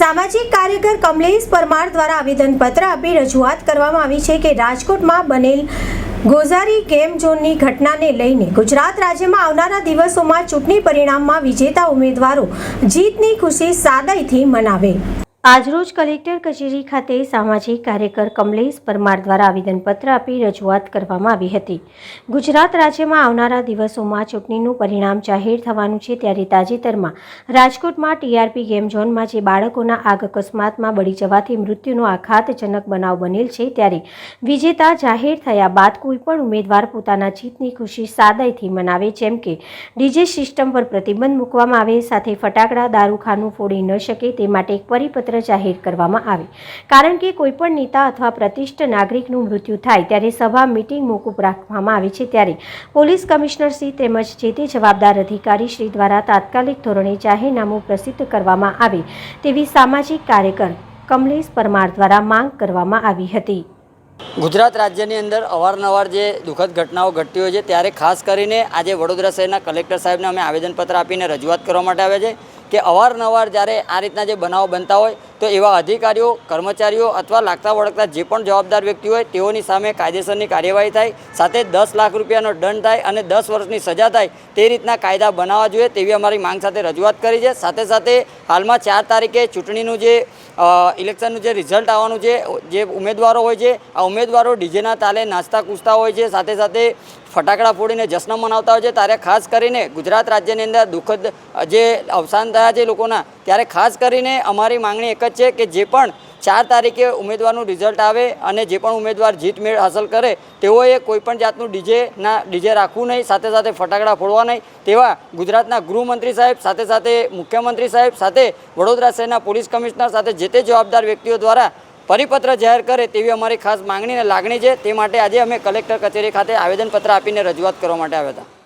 સામાજિક કાર્યકર કમલેશ પરમાર દ્વારા આવેદનપત્ર આપી રજૂઆત કરવામાં આવી છે કે રાજકોટમાં બનેલ ગોઝારી ગેમ ઝોનની ઘટનાને લઈને ગુજરાત રાજ્યમાં આવનારા દિવસોમાં ચૂંટણી પરિણામમાં વિજેતા ઉમેદવારો જીતની ખુશી સાદાઈથી મનાવે. આજરોજ કલેક્ટર કચેરી ખાતે સામાજિક કાર્યકર કમલેશ પરમાર દ્વારા આવેદનપત્ર આપી રજૂઆત કરવામાં આવી હતી. ગુજરાત રાજ્યમાં આવનારા દિવસોમાં ચૂંટણીનું પરિણામ જાહેર થવાનું છે ત્યારે તાજેતરમાં રાજકોટમાં ટીઆરપી ગેમ ઝોનમાં જે બાળકોના આગ અકસ્માતમાં બળી જવાથી મૃત્યુનો આઘાતજનક બનાવ બનેલ છે ત્યારે વિજેતા જાહેર થયા બાદ કોઈપણ ઉમેદવાર પોતાના જીતની ખુશી સાદાઈથી મનાવે, જેમ કે ડીજે સિસ્ટમ પર પ્રતિબંધ મૂકવામાં આવે, સાથે ફટાકડા દારૂખાનું ફોડી ન શકે તે માટે એક પરિપત્ર જાહેર કરવામાં આવે. કારણ કે કોઈપણ નેતા અથવા પ્રતિષ્ઠ નાગરિકનું મૃત્યુ થાય ત્યારે સભા મિટિંગ મોકૂફ રાખવામાં આવે છે ત્યારે પોલીસ કમિશનર શ્રી તેમજ જે તે જવાબદાર અધિકારી શ્રી દ્વારા તાત્કાલિક ધોરણે જાહેરનામું પ્રસિદ્ધ કરવામાં આવે તેવી સામાજિક કાર્યકર કમલેશ પરમાર દ્વારા માંગ કરવામાં આવી હતી. ગુજરાત રાજ્યની અંદર અવારનવાર જે દુઃખદ ઘટનાઓ ઘટતી હોય છે, ત્યારે ખાસ કરીને આજે વડોદરા શહેરના કલેક્ટર સાહેબને અમે આવેદનપત્ર આપીને રજૂઆત કરવા માટે આવ્યા છે. કે અવારનવાર જ્યારે આ રીતના જે બનાવો બનતા હોય તો એવા અધિકારીઓ, કર્મચારીઓ અથવા લાગતા વળગતા જે પણ જવાબદાર વ્યક્તિ હોય, તેઓની સામે કાયદેસરની કાર્યવાહી થાય, સાથે દસ લાખ રૂપિયાનો દંડ થાય અને દસ વર્ષની સજા થાય, તે રીતના કાયદા બનાવવા જોઈએ તેવી અમારી માંગ સાથે રજૂઆત કરી છે. સાથે સાથે હાલમાં ચાર તારીખે ચૂંટણીનું જે ઇલેક્શનનું જે રિઝલ્ટ આવવાનું છે, જે ઉમેદવારો હોય છે, આ ઉમેદવારો ડીજેના તાલે નાસ્તા કૂદતા હોય છે, સાથે સાથે ફટાકડા ફોડીને જશ્ન મનાવતા હોય છે. ત્યારે ખાસ કરીને ગુજરાત રાજ્યની અંદર દુઃખદ જે અવસાન થયા છે લોકોના ત્યારે ખાસ કરીને અમારી માંગણી એક જ છે કે જે પણ ચાર તારીખે ઉમેદવારનું રિઝલ્ટ આવે અને જે પણ ઉમેદવાર જીત મેળ હાંસલ કરે, તેઓએ કોઈપણ જાતનું ડીજેના ડીજે રાખવું નહીં, સાથે સાથે ફટાકડા ફોડવા નહીં. તેવા ગુજરાતના ગૃહમંત્રી સાહેબ, સાથે સાથે મુખ્યમંત્રી સાહેબ, સાથે વડોદરા શહેરના પોલીસ કમિશનર, સાથે જે તે જવાબદાર વ્યક્તિઓ દ્વારા પરિપત્ર જાહેર કરે તેવી અમારી ખાસ માંગણી અને લાગણી છે. તે માટે આજે અમે કલેક્ટર કચેરી ખાતે આવેદનપત્ર આપીને રજૂઆત કરવા માટે આવ્યા હતા.